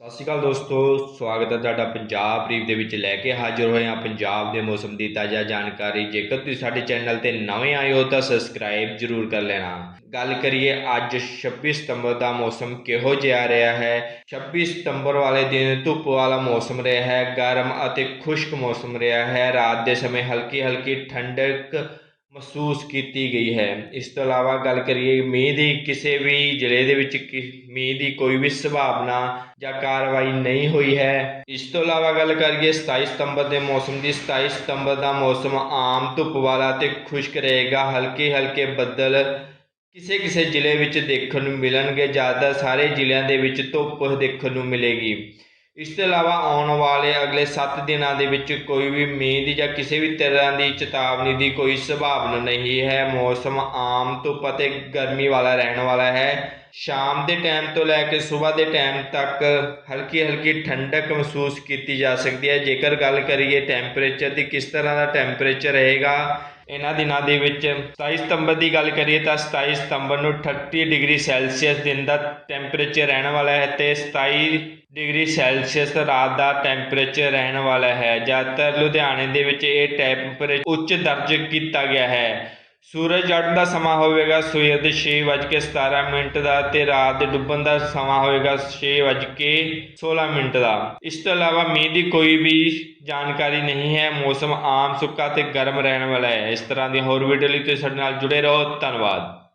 ਸਤਿ ਸ਼੍ਰੀ ਅਕਾਲ ਦੋਸਤੋ, ਸਵਾਗਤ ਹੈ ਤੁਹਾਡਾ ਪੰਜਾਬ ਬਰੀਫ ਦੇ ਵਿੱਚ ਲੈ ਕੇ ਹਾਜ਼ਰ ਹੋਏ ਹਾਂ। ਪੰਜਾਬ ਦੇ ਮੌਸਮ ਦੀ ਤਾਜ਼ਾ ਜਾਣਕਾਰੀ। ਜੇਕਰ ਤੁਸੀਂ ਸਾਡੇ ਚੈਨਲ ਤੇ ਨਵੇਂ ਆਏ ਹੋ ਤਾਂ ਸਬਸਕ੍ਰਾਈਬ ਜ਼ਰੂਰ ਕਰ ਲੈਣਾ। ਗੱਲ ਕਰੀਏ, ਅੱਜ 26 ਸਤੰਬਰ ਦਾ ਮੌਸਮ ਕਿਹੋ ਜਿਹਾ ਰਿਹਾ ਹੈ? 26 ਸਤੰਬਰ ਵਾਲੇ ਦਿਨ ਧੁੱਪ ਵਾਲਾ ਮੌਸਮ ਰਿਹਾ ਹੈ, ਗਰਮ ਅਤੇ ਖੁਸ਼ਕ ਮੌਸਮ ਰਿਹਾ ਹੈ। ਰਾਤ ਦੇ ਸਮੇਂ ਹਲਕੀ ਹਲਕੀ ਠੰਡਕ ਮਹਿਸੂਸ ਕੀਤੀ ਗਈ ਹੈ। ਇਸ ਤੋਂ ਇਲਾਵਾ ਗੱਲ ਕਰੀਏ ਮੀਂਹ ਦੀ, ਕਿਸੇ ਵੀ ਜ਼ਿਲ੍ਹੇ ਦੇ ਵਿੱਚ ਕਿ- ਮੀਂਹ ਦੀ ਕੋਈ ਵੀ ਸੰਭਾਵਨਾ ਜਾਂ ਕਾਰਵਾਈ ਨਹੀਂ ਹੋਈ ਹੈ। ਇਸ ਤੋਂ ਇਲਾਵਾ ਗੱਲ ਕਰੀਏ 27 ਸਤੰਬਰ ਦੇ ਮੌਸਮ ਦੀ 27 ਸਤੰਬਰ ਦਾ ਮੌਸਮ ਆਮ ਧੁੱਪ ਵਾਲਾ ਤੇ ਖੁਸ਼ਕ ਰਹੇਗਾ। ਹਲਕੇ ਹਲਕੇ ਬੱਦਲ ਕਿਸੇ ਕਿਸੇ ਜ਼ਿਲ੍ਹੇ ਵਿੱਚ ਦੇਖਣ ਨੂੰ ਮਿਲਣਗੇ। ਜ਼ਿਆਦਾ ਸਾਰੇ ਜ਼ਿਲ੍ਹਿਆਂ ਦੇ ਵਿੱਚ ਧੁੱਪ ਦੇਖਣ ਨੂੰ ਮਿਲੇਗੀ। ਇਸ ਤੋਂ ਇਲਾਵਾ ਆਉਣ ਵਾਲੇ ਅਗਲੇ 7 ਦਿਨਾਂ ਦੇ ਵਿੱਚ ਕੋਈ ਵੀ ਮੀਂਹ ਦੀ ਜਾਂ ਕਿਸੇ ਵੀ ਤਰ੍ਹਾਂ ਦੀ ਚੇਤਾਵਨੀ ਦੀ ਕੋਈ ਸੰਭਾਵਨਾ ਨਹੀਂ ਹੈ। ਮੌਸਮ ਆਮ ਧੁੱਪ ਅਤੇ ਗਰਮੀ ਵਾਲਾ ਰਹਿਣ ਵਾਲਾ ਹੈ। ਸ਼ਾਮ ਦੇ ਟਾਈਮ ਤੋਂ ਲੈ ਕੇ ਸਵੇਰ ਦੇ ਟਾਈਮ ਤੱਕ ਹਲਕੀ ਹਲਕੀ ਠੰਡਕ ਮਹਿਸੂਸ ਕੀਤੀ ਜਾ ਸਕਦੀ ਹੈ। ਜੇਕਰ ਗੱਲ ਕਰੀਏ ਟੈਂਪਰੇਚਰ ਦੀ ਕਿਸ ਤਰ੍ਹਾਂ ਦਾ ਟੈਂਪਰੇਚਰ ਰਹੇਗਾ ਇਹਨਾਂ ਦਿਨਾਂ ਦੇ ਵਿੱਚ 27 ਸਤੰਬਰ ਦੀ ਗੱਲ ਕਰੀਏ ਤਾਂ 27 ਸਤੰਬਰ ਨੂੰ 30 ਡਿਗਰੀ ਸੈਲਸੀਅਸ ਦਿਨ ਦਾ ਟੈਂਪਰੇਚਰ ਰਹਿਣ ਵਾਲਾ ਹੈ ਤੇ 27 ਡਿਗਰੀ ਸੈਲਸੀਅਸ ਰਾਤ ਦਾ ਟੈਂਪਰੇਚਰ ਰਹਿਣ ਵਾਲਾ ਹੈ। ਜ਼ਿਆਦਾਤਰ ਲੁਧਿਆਣੇ ਦੇ ਵਿੱਚ ਇਹ ਟੈਂਪਰੇਚਰ ਉੱਚ ਦਰਜ ਕੀਤਾ ਗਿਆ ਹੈ। ਸੂਰਜ ਚੜ੍ਹਨ ਦਾ ਸਮਾਂ ਹੋਵੇਗਾ ਸਵੇਰ ਦੇ 6:17 ਮਿੰਟ ਦਾ ਤੇ ਰਾਤ ਦੇ ਡੁੱਬਣ ਦਾ ਸਮਾਂ ਹੋਵੇਗਾ 6:16 ਮਿੰਟ ਦਾ। ਇਸ ਤੋਂ ਇਲਾਵਾ ਮੀਂਹ ਦੀ ਕੋਈ ਵੀ ਜਾਣਕਾਰੀ ਨਹੀਂ ਹੈ, ਮੌਸਮ ਆਮ, ਸੁੱਕਾ ਤੇ ਗਰਮ ਰਹਿਣ ਵਾਲਾ ਹੈ। ਇਸ ਤਰ੍ਹਾਂ ਦੀ ਹੋਰ ਵੀਡੀਓ ਲਈ ਤੁਸੀਂ ਸਾਡੇ ਨਾਲ ਜੁੜੇ ਰਹੋ। ਧੰਨਵਾਦ।